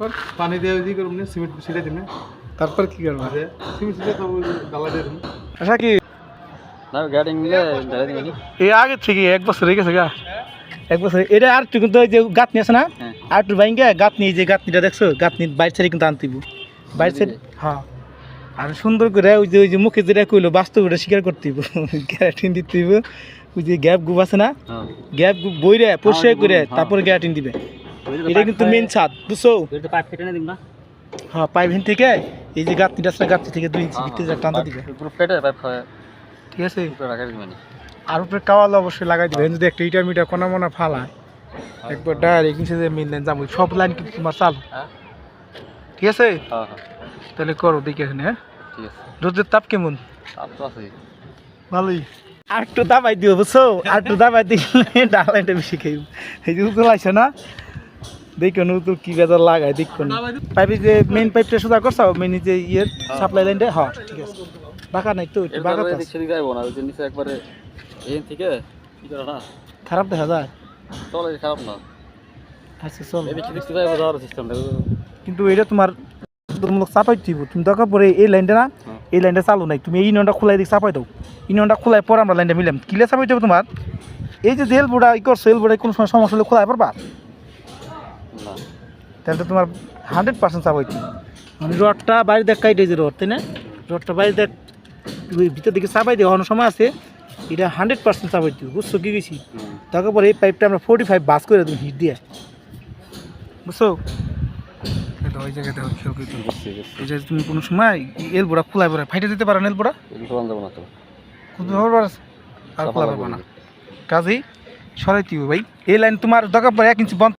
তারপর পানি দিয়ে করুন সিমেন্ট ছিটে দিন তারপর কি করব? আরে সিমেন্ট ছিটে তো গালা দিয়ে দিন আচ্ছা কি? এক বছর হয়ে গেছে গা। এক বছর এটা আর কিন্তু যে গাঁতনি আছে না? হ্যাঁ। আর একটু বাইঙ্গে গাঁতনি এই যে গাঁতনিটা দেখছ? বাইর সাইডে কিন্তু আনতিব বাইর সাইড হ্যাঁ। আর সুন্দর করে ওই যে ওই যে মুখে যেটা কইলো বাস্তব ওটা স্বীকার করতেইব গ্যারাটিন দিতেইব ওই যে গ্যাপ গুপ আছে না? হ্যাঁ। গ্যাপ গুপ বইরে পরিষ্কার করে। তারপরে গ্যারাটিন দিবে। এটা কিন্তু মেন ছাদ বুঝছ? পাইপ ফেটে না দিম না? হ্যাঁ পাইপ হিন থেকে এই যে আছে না, থেকে দুই ইঞ্চি ভিতরে যা টানতে দিবে। ফেটে পাইপ ঠিক আছে? আর উপরে কাওয়াল অবশ্যই লাগাই দিবে। যদি একটা ইটার মিটার কোনা মোনা ফালায় একবার ডাইরেক্ট নিচে যে মেন লাইন যাব সব লাইন কিন্তু তোমার চালু। হ্যাঁ। ঠিক আছে? হ্যাঁ হ্যাঁ। তাহলে করো দেখে হ্যাঁ? ঠিক আছে। রোদের তাপ কেমন? তাপ তো আছে ভালোই। আর একটু দাবাই দিও বুঝছ? আর একটু দাবাই দিলে ডালাইটা বেশি খাইব এই যে না? দেখো না কি গাজার লাগাই দেখো পাইপে যে মেন পাইপটা সোজা করছ মেন যে ইয়ের সাপ্লাই লাইনটা হ্যাঁ ঠিক আছে। বাঁকা নাই তো একটু বাঁকা তো সেদিক যাইবো না যে নিচে একবারে এখান থেকে কি করে না? খারাপ দেখা যায়। চলে খারাপ না। আচ্ছা চল। এই যাইবো যাওয়ার সিস্টেমটা কিন্তু এটা তোমার তুমুলক চাপাই দিব। তুমি দরকার পরে এই লাইনটা না এই লাইনটা চালু নাই। তুমি এই ইউনিয়নটা খোলাই দিকে চাপাই দাও। ইউনিয়নটা খোলাই পর আমরা লাইনটা মিলাম। কিলে চাপাই দেবো তোমার? এই যে জেল বোর্ডা ই করছ এল বোর্ডায় কোনো সময় সমস্যা হলে খোলাই পারবা? না। তাহলে তো তোমার হান্ড্রেড পার্সেন্ট চাপাই দিব মানে রডটা বাইরে দেখ কাইটে যে রড তাই না? রডটা বাইরে দেখ ভিতর দিকে চাপাই দেওয়া অন্য সময় আছে এটা হান্ড্রেড পার্সেন্ট চাপাই দিব বুঝছ কি গেছি। তারপর পরে এই পাইপটা আমরা ফোর্টি ফাইভ বাস করে দেবো হিট দিয়ে। বুঝছ? এটা ওই জায়গাতে এই যে তুমি কোনো সময় এলবোড়া খোলাই পড়ে ফাইটে দিতে পারো না এলবোড়া? আর খোলা পারব না। কাজেই সরাইতে ভাই। এই লাইন তোমার দরকার পড়ে এক ইঞ্চি বন্ধ